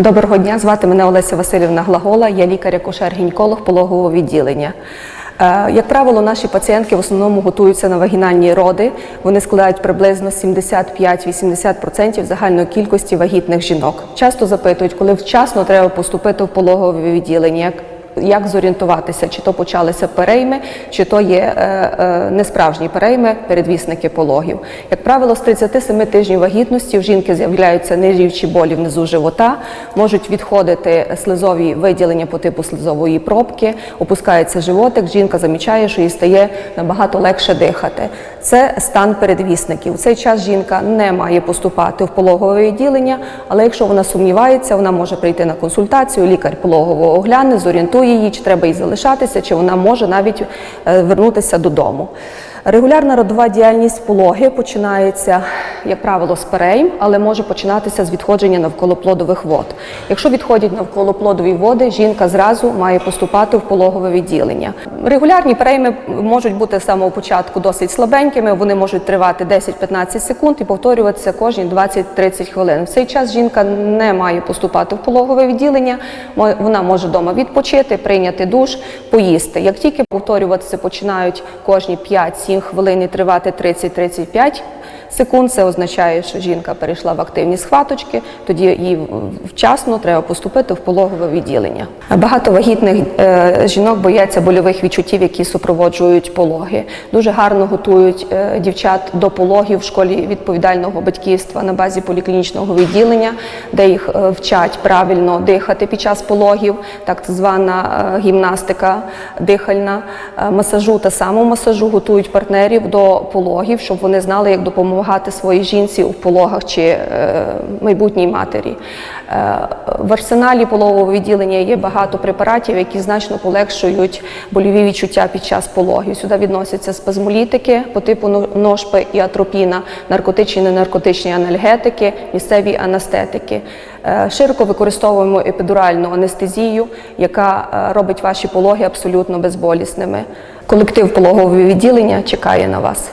Доброго дня, звати мене Олеся Васильівна Глагола, я лікар-якушер-гінеколог пологового відділення. Е, Як правило, наші пацієнтки в основному готуються на вагінальні роди. Вони складають приблизно 75-80% загальної кількості вагітних жінок. Часто запитують, коли вчасно треба поступити в пологове відділення. Як зорієнтуватися, чи то почалися перейми, чи то є е, е, несправжні перейми, передвісники пологів. Як правило, з 37 тижнів вагітності в жінки з'являються нерівчі болі внизу живота, можуть відходити слизові виділення по типу слизової пробки, опускається животик, жінка замічає, що їй стає набагато легше дихати. Це стан передвісників. У цей час жінка не має поступати в пологове відділення, але якщо вона сумнівається, вона може прийти на консультацію, лікар пологового огляне, зорієнтує її, чи треба їй залишатися, чи вона може навіть е, вернутися додому. Регулярна родова діяльність пологи починається, як правило, з перейм, але може починатися з відходження навколоплодових вод. Якщо відходять навколоплодові води, жінка зразу має поступати в пологове відділення. Регулярні перейми можуть бути з самого початку досить слабенькими, вони можуть тривати 10-15 секунд і повторюватися кожні 20-30 хвилин. В цей час жінка не має поступати в пологове відділення, вона може вдома відпочити, прийняти душ, поїсти. Як тільки повторюватися починають кожні 5-7 хвилин і тривати 30-35 секунд, це означає, що жінка перейшла в активні схваточки, тоді їй вчасно треба поступити в пологове відділення. Багато вагітних е, жінок бояться больових відчуттів, які супроводжують пологи. Дуже гарно готують е, дівчат до пологів в школі відповідального батьківства на базі поліклінічного відділення, де їх е, вчать правильно дихати під час пологів, так звана гімнастика дихальна, масажу та самомасажу готують партнерів до пологів, щоб вони знали, як допомагати своїй жінці у пологах чи е, майбутній матері. Е, В арсеналі пологового відділення є багато препаратів, які значно полегшують больові відчуття під час пологів. Сюди відносяться спазмолітики по типу но- ношпи і атропіна, наркотичні ненаркотичні анальгетики, місцеві анестетики. Е, Широко використовуємо епідуральну анестезію, яка робить ваші пологи абсолютно безболісними. Колектив пологового відділення чекає на вас.